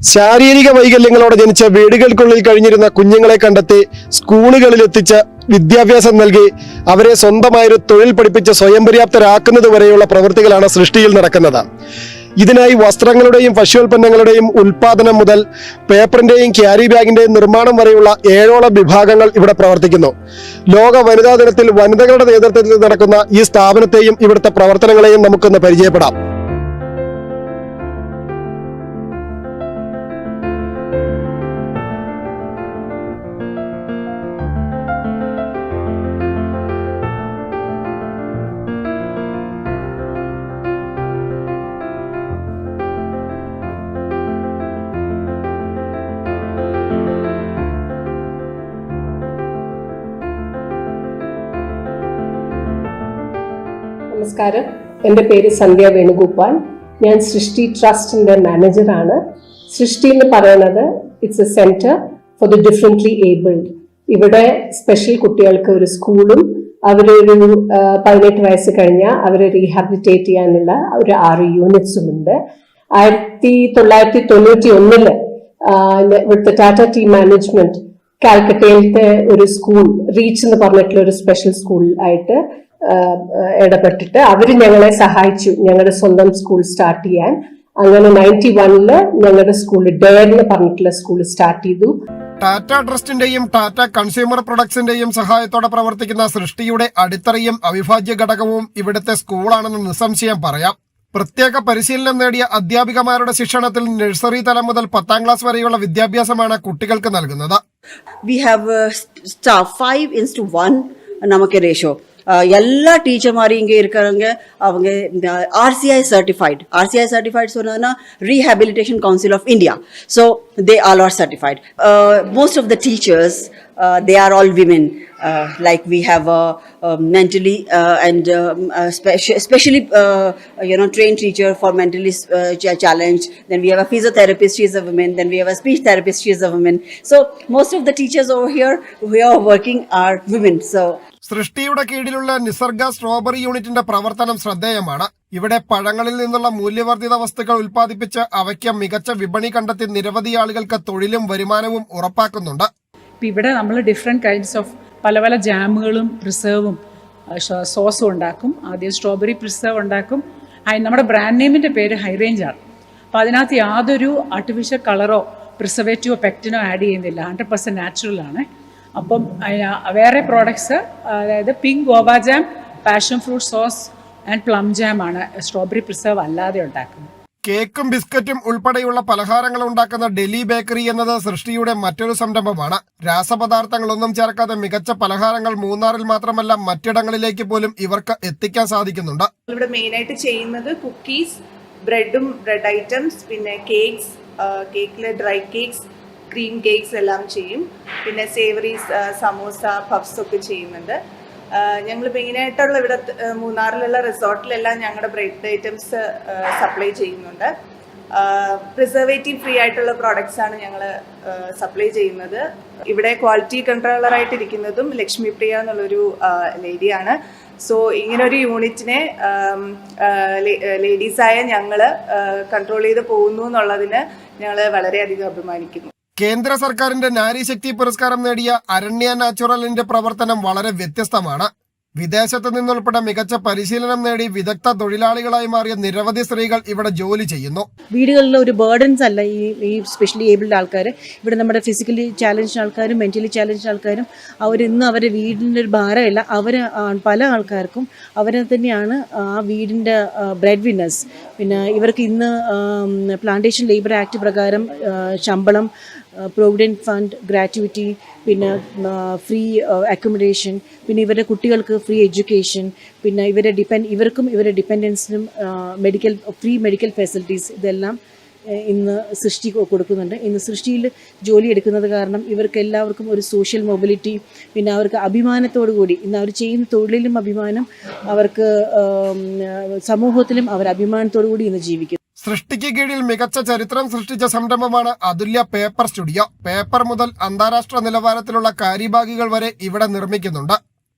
ശാരീരിക വൈകല്യങ്ങളോടെ ജനിച്ച വീടുകൾക്കുള്ളിൽ കഴിഞ്ഞിരുന്ന കുഞ്ഞുങ്ങളെ കണ്ടെത്തി സ്കൂളുകളിൽ എത്തിച്ച വിദ്യാഭ്യാസം നൽകി. അവരെ സ്വന്തമായൊരു തൊഴിൽ പഠിപ്പിച്ച് സ്വയം പര്യാപ്തരാക്കുന്നത് വരെയുള്ള പ്രവൃത്തികളാണ് സൃഷ്ടിയിൽ നടക്കുന്നത്. ഇതിനായി വസ്ത്രങ്ങളുടെയും ഭക്ഷ്യോൽപ്പന്നങ്ങളുടെയും ഉൽപാദനം മുതൽ പേപ്പറിന്റെയും ക്യാരി ബാഗിന്റെയും നിർമ്മാണം വരെയുള്ള ഏഴോളം വിഭാഗങ്ങൾ ഇവിടെ പ്രവർത്തിക്കുന്നു. ലോക വനിതാ ദിനത്തിൽ വനിതകളുടെ നേതൃത്വത്തിൽ നടക്കുന്ന ഈ സ്ഥാപനത്തെയും ഇവിടുത്തെ പ്രവർത്തനങ്ങളെയും നമുക്കൊന്ന് പരിചയപ്പെടാം. നമസ്കാരം. എന്റെ പേര് സന്ധ്യ വേണുഗോപാൽ. ഞാൻ സൃഷ്ടി ട്രസ്റ്റിന്റെ മാനേജറാണ്. സൃഷ്ടി എന്ന് പറയുന്നത് it's a centre for the differently abled ഇവിടെ സ്പെഷ്യൽ കുട്ടികൾക്ക് ഒരു സ്കൂളും അവരൊരു പതിനെട്ട് വയസ്സ് കഴിഞ്ഞാൽ അവരെ റീഹാബിലിറ്റേറ്റ് ചെയ്യാനുള്ള ഒരു ആറ് യൂണിറ്റ്സും ഉണ്ട്. ആയിരത്തി തൊള്ളായിരത്തി തൊണ്ണൂറ്റി ഒന്നിൽ ഇവിടുത്തെ ടാറ്റ ടീം മാനേജ്മെന്റ് കാൽക്കട്ടയിലത്തെ ഒരു സ്കൂൾ റീച്ച് എന്ന് പറഞ്ഞിട്ടുള്ള ഒരു സ്പെഷ്യൽ സ്കൂൾ ആയിട്ട് ഇടപെട്ടിട്ട് അവർ ഞങ്ങളെ സഹായിച്ചു. ഞങ്ങളുടെ സ്വന്തം സ്കൂൾ സ്റ്റാർട്ട് ചെയ്യാൻ. അങ്ങനെ നയന്റി വണ്ണിൽ ഞങ്ങളുടെ സ്കൂൾ ഡെയർ എന്ന് പറഞ്ഞിട്ടുള്ള സ്കൂൾ സ്റ്റാർട്ട് ചെയ്തു. ടാറ്റ ട്രസ്റ്റിന്റെയും ടാറ്റ കൺസ്യൂമർ പ്രൊഡക്ട്സിന്റെയും സഹായത്തോടെ പ്രവർത്തിക്കുന്ന സൃഷ്ടിയുടെ അടിത്തറയും അവിഭാജ്യ ഘടകവും ഇവിടുത്തെ സ്കൂളാണെന്ന് നിസ്സംശയം പറയാം. പ്രത്യേക പരിശീലനം നേടിയ അധ്യാപികമാരുടെ ശിക്ഷണത്തിൽ നഴ്സറി തലം മുതൽ പത്താം ക്ലാസ് വരെയുള്ള വിദ്യാഭ്യാസമാണ് കുട്ടികൾക്ക് നൽകുന്നത്. We have staff five to one നമുക്ക് റേഷ്യോ எல்லா டீச்சர் மாதிரி இங்கே இருக்கிறவங்க அவங்க RCI certified RCI certified சொன்னதுன்னா rehabilitation council of India so they all are certified most of the teachers they are all women uh, like we have a, mentally uh, and um, uh, speci- especially uh, you know trained teacher for mentally uh, ch- challenged then we have a physiotherapist she is a woman then we have a speech therapist she is a woman so most of the teachers over here who are working are women so സൃഷ്ടിയുടെ കീഴിലുള്ള Nisarga strawberry യൂണിറ്റിന്റെ പ്രവർത്തനം ശ്രദ്ധേയമാണ് ഇവിടെ പഴങ്ങളിൽ നിന്നുള്ള മൂല്യവർദ്ധിത വസ്തുക്കൾ ഉൽപ്പാദിപ്പിച്ച് അവയ്ക്ക് മികച്ച വിപണി കണ്ടെത്തി നിരവധി ആളുകൾക്ക് തൊഴിലും വരുമാനവും ഉറപ്പാക്കുന്നുണ്ട് ഇപ്പം ഇവിടെ നമ്മൾ ഡിഫറെന്റ് കൈൻഡ്സ് ഓഫ് പല പല ജാമുകളും പ്രിസേർവും സോസും ഉണ്ടാക്കും. ആദ്യം സ്ട്രോബെറി പ്രിസേർവ് ഉണ്ടാക്കും. നമ്മുടെ ബ്രാൻഡ് നെയിമിന്റെ പേര് ഹൈ റേഞ്ച് ആണ്. അപ്പോൾ അതിനകത്ത് യാതൊരു ആർട്ടിഫിഷ്യൽ കളറോ പ്രിസർവേറ്റീവോ പെക്റ്റിനോ ആഡ് ചെയ്യുന്നില്ല. ഹൺഡ്രഡ് പെർസെന്റ് നാച്ചുറൽ ആണ്. അപ്പം വേറെ പ്രോഡക്ട്സ് അതായത് pink Goa jam passion fruit sauce and plum jam ആണ് സ്ട്രോബെറി പ്രിസർവ് അല്ലാതെ ഉണ്ടാക്കുന്നത്. കേക്കും ബിസ്ക്കറ്റും ഉൾപ്പെടെയുള്ള പലഹാരങ്ങൾ ഉണ്ടാക്കുന്ന ഡൽഹി ബേക്കറി എന്നത് സൃഷ്ടിയുടെ മറ്റൊരു സംരംഭമാണ്. രാസപദാർത്ഥങ്ങളൊന്നും ചേർക്കാതെ മികച്ച പലഹാരങ്ങൾ മൂന്നാറിൽ മാത്രമല്ല മറ്റിടങ്ങളിലേക്ക് പോലും ഇവർക്ക് എത്തിക്കാൻ സാധിക്കുന്നുണ്ട്. ഇവിടെ മെയിൻ ആയിട്ട് ചെയ്യുന്നത് കുക്കീസ് ബ്രെഡും ബ്രെഡ് ഐറ്റംസ് പിന്നെ കേക്ക്സ് കേക്കിലെ ഡ്രൈ കേക്ക്സ് ക്രീം കേക്ക്സ് എല്ലാം ചെയ്യും. പിന്നെ സേവറീസ് സമോസ പഫ്സ് ഒക്കെ ചെയ്യുന്നുണ്ട്. ഞങ്ങൾ മെയിനായിട്ടുള്ള ഇവിടെ മൂന്നാറിലുള്ള റിസോർട്ടിലെല്ലാം ഞങ്ങളുടെ ബ്രെഡ് ഐറ്റംസ് സപ്ലൈ ചെയ്യുന്നുണ്ട്. പ്രിസർവേറ്റീവ് ഫ്രീ ആയിട്ടുള്ള പ്രോഡക്ട്സ് ആണ് ഞങ്ങൾ സപ്ലൈ ചെയ്യുന്നത്. ഇവിടെ ക്വാളിറ്റി കൺട്രോളറായിട്ട് ഇരിക്കുന്നതും ലക്ഷ്മി പ്രിയ എന്നുള്ളൊരു ലേഡിയാണ്. സോ ഇങ്ങനൊരു യൂണിറ്റിനെ ലേഡീസായ ഞങ്ങൾ കൺട്രോൾ ചെയ്ത് പോകുന്നു എന്നുള്ളതിന് ഞങ്ങൾ വളരെയധികം അഭിമാനിക്കുന്നു. കേന്ദ്ര സർക്കാരിന്റെ നാരീശക്തി പുരസ്കാരം നേടിയ അരണ്യ നാച്ചുറലിന്റെ പ്രവർത്തനം വളരെ വ്യത്യസ്തമാണ്. വിദേശത്ത് നിന്നുൾപ്പെടെ മികച്ച പരിശീലനം നേടി വിദഗ്ധ തൊഴിലാളികളായി മാറിയ നിരവധി സ്ത്രീകൾ ഇവിടെ ജോലി ചെയ്യുന്നു. വീടുകളിൽ ഒരു ബേർഡൻസ് അല്ല ഈ ഈ സ്പെഷ്യലി ഏബിൾഡ് ആൾക്കാർ ഇവിടെ നമ്മുടെ ഫിസിക്കലി ചാലഞ്ച് ആൾക്കാരും മെന്റലി ചാലഞ്ച് ആൾക്കാരും അവരിന്ന് അവരുടെ വീടിന്റെ ഒരു ഭാരമല്ല. അവർ പല ആൾക്കാർക്കും അവരെ തന്നെയാണ് ആ വീടിന്റെ ബ്രെഡ് വിന്നേഴ്സ് പിന്നെ ഇവർക്ക് ഇന്ന് പ്ലാന്റേഷൻ ലേബർ ആക്ട് പ്രകാരം ശമ്പളം പ്രൊവിഡന്റ് ഫണ്ട് ഗ്രാറ്റുവിറ്റി പിന്നെ ഫ്രീ അക്കോമഡേഷൻ പിന്നെ ഇവരുടെ കുട്ടികൾക്ക് ഫ്രീ എഡ്യൂക്കേഷൻ പിന്നെ ഇവരെ ഡിപ്പെൻഡ് ഇവർക്കും ഇവരുടെ ഡിപ്പെൻഡൻസിനും മെഡിക്കൽ ഫ്രീ മെഡിക്കൽ ഫെസിലിറ്റീസ് ഇതെല്ലാം ഇന്ന് സൃഷ്ടി കൊടുക്കുന്നുണ്ട്. ഇന്ന് സൃഷ്ടിയിൽ ജോലി എടുക്കുന്നത് കാരണം ഇവർക്ക് എല്ലാവർക്കും ഒരു സോഷ്യൽ മൊബിലിറ്റി പിന്നെ അവർക്ക് അഭിമാനത്തോടു കൂടി ഇന്ന് അവർ ചെയ്യുന്ന തൊഴിലിലും അഭിമാനം അവർക്ക് സമൂഹത്തിലും അവർ അഭിമാനത്തോടു കൂടി ഇന്ന് ജീവിക്കുന്നു. സൃഷ്ടിക്ക് കീഴിൽ മികച്ച ചരിത്രം സൃഷ്ടിച്ച സംരംഭമാണ് അതുല്യ പേപ്പർ സ്റ്റുഡിയോ. പേപ്പർ മുതൽ അന്താരാഷ്ട്ര നിലവാരത്തിലുള്ള കാരിബാഗുകൾ വരെ ഇവിടെ നിർമ്മിക്കുന്നുണ്ട്.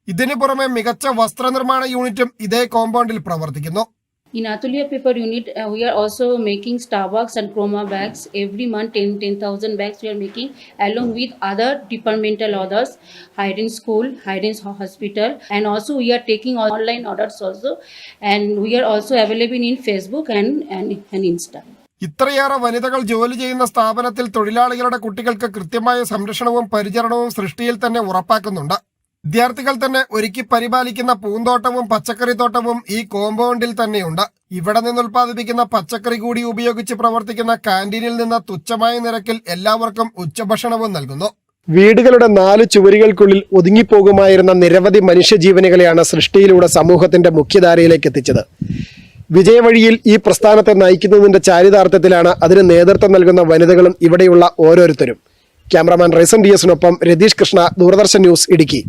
ഇതിനു പുറമെ മികച്ച വസ്ത്രനിർമ്മാണ യൂണിറ്റും ഇതേ കോമ്പൗണ്ടിൽ പ്രവർത്തിക്കുന്നു. In Atulia Paper Unit, uh, we are also making Starbucks and Chroma bags. Every month, 10 10,000 bags we are making along with other departmental orders, Hiring School, Hiring Hospital, and also we are taking online orders also. And we are also available in Facebook and, and, and Insta. ഇത്രയേറെ വനിതകൾ ജോലി ചെയ്യുന്ന സ്ഥാപനത്തിൽ തൊഴിലാളികളുടെ കുട്ടികൾക്ക് കൃത്യമായ സംരക്ഷണവും പരിചരണവും സൃഷ്ടിയിൽ തന്നെ ഉറപ്പാക്കുന്നുണ്ട് വിദ്യാർത്ഥികൾ തന്നെ ഒരുക്കി പരിപാലിക്കുന്ന പൂന്തോട്ടവും പച്ചക്കറിത്തോട്ടവും ഈ കോമ്പൗണ്ടിൽ തന്നെയുണ്ട്. ഇവിടെ നിന്ന് ഉൽപ്പാദിപ്പിക്കുന്ന പച്ചക്കറി കൂടി ഉപയോഗിച്ച് പ്രവർത്തിക്കുന്ന കാന്റീനിൽ നിന്ന് തുച്ഛമായ നിരക്കിൽ എല്ലാവർക്കും ഉച്ചഭക്ഷണവും നൽകുന്നു. വീടുകളുടെ നാല് ചുവരുകൾക്കുള്ളിൽ ഒതുങ്ങിപ്പോകുമായിരുന്ന നിരവധി മനുഷ്യജീവനുകളെയാണ് സൃഷ്ടിയിലൂടെ സമൂഹത്തിന്റെ മുഖ്യധാരയിലേക്ക് എത്തിച്ചത്. വിജയവഴിയിൽ ഈ പ്രസ്ഥാനത്തെ നയിക്കുന്നതിന്റെ ചാരിതാർത്ഥത്തിലാണ് അതിന് നേതൃത്വം നൽകുന്ന വനിതകളും ഇവിടെയുള്ള ഓരോരുത്തരും. ക്യാമറാമാൻ റൈസൻ ഡി എസിനൊപ്പം രതീഷ് കൃഷ്ണ ദൂരദർശൻ ന്യൂസ് ഇടുക്കി.